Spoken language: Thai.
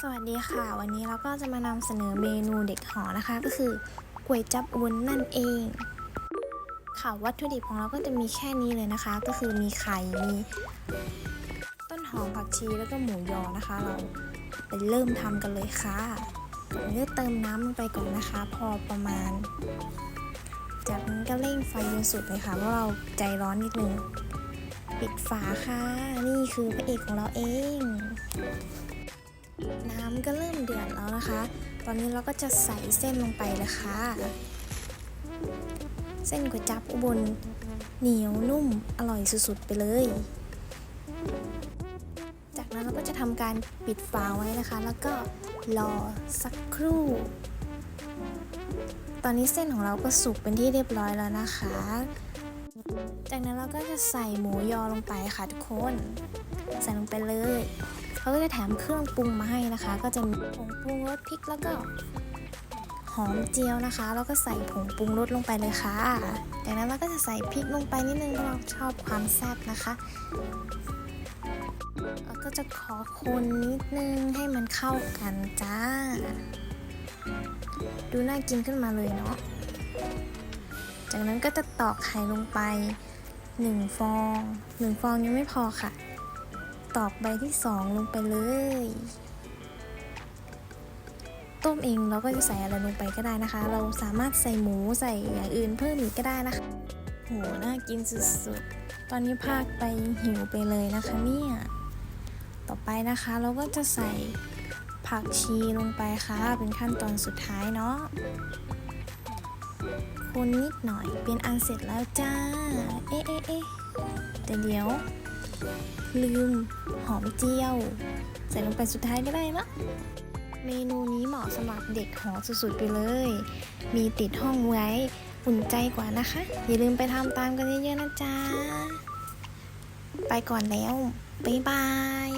สวัสดีค่ะ วันนี้เราก็จะมานำเสนอเมนูเด็กหอนะคะ ก็คือก๋วยจับวุ้นนั่นเอง ค่ะวัตถุดิบของเราก็จะมีแค่นี้เลยนะคะ ก็คือมีไข่มีต้นหอมผักชีแล้วก็หมูยอนะคะ เราไปเริ่มทำกันเลยค่ะก่อนอื่นก็เติมน้ำลงไปก่อนนะคะ พอประมาณ จากนั้นก็เร่งไฟจนสุดเลยค่ะเพราะเราใจร้อนนิดนึงปิดฝาค่ะ นี่คือพระเอกของเราเอง น้ำก็เริ่มเดือดแล้วนะคะ ตอนนี้เราก็จะใส่เส้นลงไปเลยค่ะ เส้นก๋วยจั๊บอุบลเหนียวนุ่มอร่อยสุดๆไปเลย จากนั้นเราก็จะทำการปิดฝาไว้นะคะ แล้วก็รอสักครู่ ตอนนี้เส้นของเราก็สุกเป็นที่เรียบร้อยแล้วนะคะ จากนั้นเราก็จะใส่หมูยอลงไปค่ะทุกคน ใส่ลงไปเลย เขาก็จะแถมเครื่องปรุงมาให้นะคะ ก็จะมีผงปรุงรสพริกแล้วก็หอมเจียวนะคะ แล้วก็ใส่ผงปรุงรสลงไปเลยค่ะ จากนั้นเราก็จะใส่พริกลงไปนิดนึงเพราะเราชอบความแซ่บนะคะแล้วก็จะขอคนนิดนึงให้มันเข้ากันจ้า ดูน่ากินขึ้นมาเลยเนาะ จากนั้นก็จะตอกไข่ลงไปหนึ่งฟองหนึ่งฟองยังไม่พอค่ะ ตอกใบที่สองลงไปเลย ต้มเองเราก็จะใส่อะไรลงไปก็ได้นะคะ เราสามารถใส่หมูใส่อย่างอื่นเพิ่มอีกก็ได้นะคะโหน่ากินสุดๆ ตอนนี้พากไปหิวไปเลยนะคะเนี่ย ต่อไปนะคะเราก็จะใส่ผักชีลงไปค่ะ เป็นขั้นตอนสุดท้ายเนาะคนนิดหน่อยเป็นอันเสร็จแล้วจ้า เอ๊ะเอ๊ะเอ๊ะแต่เดี๋ยว ลืมหอมเจียว ใส่ลงไปสุดท้ายได้เนอะเมนูนี้เหมาะสำหรับเด็กหอสุดๆไปเลย มีติดห้องไว้อุ่นใจกว่านะคะ อย่าลืมไปทำตามกันเยอะๆนะจ๊ะ ไปก่อนแล้ว บ๊ายบาย